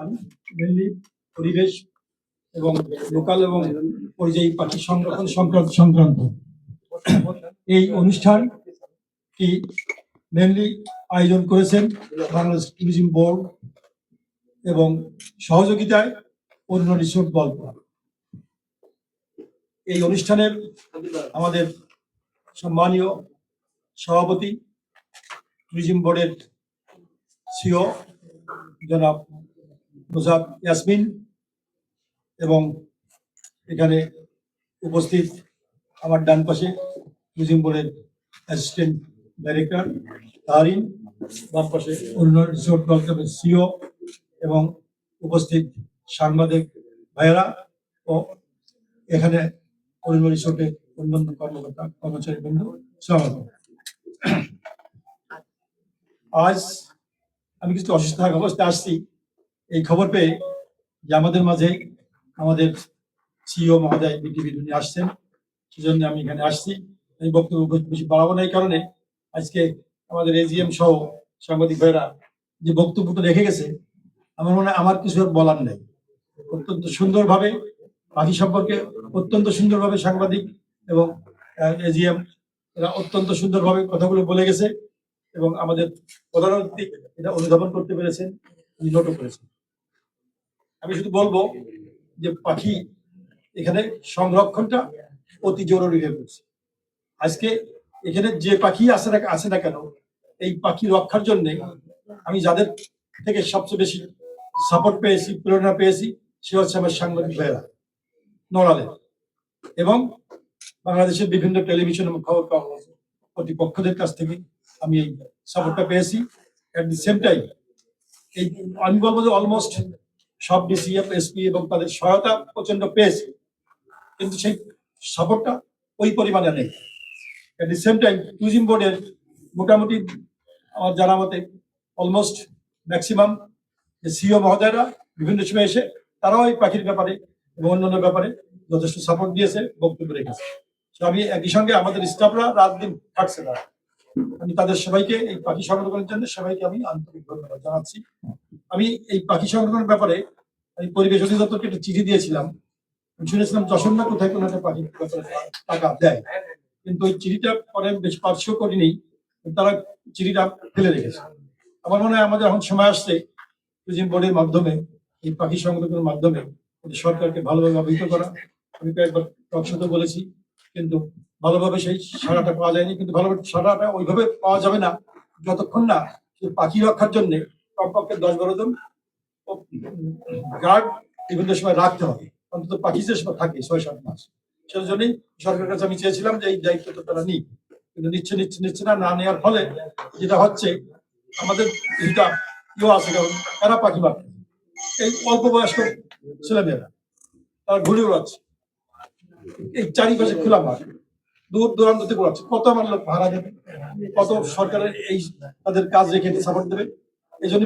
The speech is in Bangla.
মেনলি পরিবেশ এবং লোকাল এবং পরিযায়ী পাখি সংরক্ষণ সংক্রান্ত সংক্রান্ত। এই অনুষ্ঠানটি মেনলি আয়োজন করেছেন বাংলাদেশ ট্যুরিজম বোর্ড এবং সহযোগিতায় অন্য রিসোর্ট গল্প। এই অনুষ্ঠানের আমাদের সম্মানীয় সভাপতি ট্যুরিজম বোর্ডের সিও জনাব মুসাদ ইয়াসমিন এবং এখানে উপস্থিত আমার ডান পাশে বোর্ডের অ্যাসিস্ট্যান্ট ডাইরেক্টর তারিন বাম পাশে অরুণ রিসোর্ট ক্লাবের সিও এবং উপস্থিত সাংবাদিক ভাইয়েরা ও এখানে অরুণ রিসোর্টের অন্যান্য কর্মকর্তা, কর্মচারী বৃন্দ স্বাগত। আজ আমি কিছু অসুস্থ থাকা অবস্থায় আসছি। এই খবর পেয়ে যে আমাদের মাঝে আমাদের সিও মহোদয় বিটিভি উনি আসছেন। সেজন্য আমি এখানে আসছি। এই বক্তব্য বেশি বাড়াবো না এই কারণে। আজকে আমাদের এজিএম সহ সাংবাদিক ভাইরা যে বক্তব্যটা রেখে গেছে, আমার মনে হয় আমার কিছু বলার নেই। অত্যন্ত সুন্দরভাবে পাখি সম্পর্কে অত্যন্ত সুন্দরভাবে সাংবাদিক এবং এজিএম এরা অত্যন্ত সুন্দরভাবে কথাগুলো বলে গেছে এবং আমাদের প্রধান অতিথি এটা অনুধাবন করতে পেরেছেন নোটও করেছেন। আমি শুধু বলব যে পাখি এখানে সংরক্ষণটা অতি জরুরি হয়ে পড়ছে। আজকে এখানে যে পাখি আছে না আছে না কেন, এই পাখি রক্ষার জন্য আমি যাদের থেকে সবচেয়ে বেশি সাপোর্ট পেয়েছি, প্রেরণা পেয়েছি, সে হচ্ছে আমার সাংবাদিক ভাইয়েরা, নড়ালে। এবং বাংলাদেশের বিভিন্ন টেলিভিশন এবং খবর কাগজ কর্তৃপক্ষদের কাছ থেকে আমি এই সাপোর্টটা পেয়েছি। অ্যাট দি সেম টাইম এই আমি বলব যে অলমোস্ট সব ডিসিএফ, এসপি এবং তাদের সহায়তা প্রচণ্ড পেয়েছে। কিন্তু সেই সাপোর্টটা ওই পরিমাণে নেই। At the same time tourism বোর্ডের মোটামুটি আমার জানা মতে অলমোস্ট ম্যাক্সিমাম সিও মহোদয়রা বিভিন্ন সময় এসে তারাও এই পাখির ব্যাপারে এবং অন্যান্য ব্যাপারে যথেষ্ট সাপোর্ট দিয়েছে, বক্তব্য রেখেছে। আমি একই সঙ্গে আমাদের স্টাফরা রাত দিন থাকছে না আমি তাদের সবাইকে, এই পাখি সংরক্ষণের জন্য সবাইকে আমি আন্তরিক ধন্যবাদ জানাচ্ছি। আমি এই পাখি সংরক্ষণের ব্যাপারে আমি পরিবেশ অধিদপ্তরকে একটা চিঠি দিয়েছিলাম। শুনেছিলাম যশোর কোথায় কোনো একটা পাখি টাকা দেয়। কিন্তু ওই চিঠিটা পরে বেশ পার্শ্ব করিনি, তারা চিঠিটা ফেলে রেখেছে। আমার মনে হয় আমাদের এখন সময় আসছে টুরিজম বোর্ডের মাধ্যমে, এই পাখি সংরক্ষণের মাধ্যমে সরকারকে ভালোভাবে অবহিত করা। আমি কয়েকবার টকশোতে বলেছি কিন্তু ভালোভাবে সেই সাড়াটা পাওয়া যায়নি, কিন্তু ভালোভাবে সাড়াটা ওইভাবে পাওয়া যাবে না। যতক্ষণ না পাখি রক্ষার জন্য কমপক্ষে দশ বারো জন গার্ড বিভিন্ন সময় রাখতে হবে। অন্তত পাখি যে সময় থাকে, ছয় সাত মাস। সেই জন্যই সরকারের কাছে আমি চেয়েছিলাম যে এই দায়িত্বটা তারা নিক। কিন্তু নিচ্ছে নিচ্ছে নিচ্ছে না না নেওয়ার ফলে যেটা হচ্ছে, আমাদের যেটা কেউ আছে, কারণ তারা পাখি মারতে এই অল্প বয়স্ক ছেলেমেয়েরা, তারা ঘুরে উড়াচ্ছে এই চারিপাশে খোলা মাঠ। দূর দূরান্ত থেকে উড়াচ্ছে কত আমার লোক ভাড়া দেবে? কত সরকারের এই তাদের কাজ রেখে সাপোর্ট দেবে? এই জন্য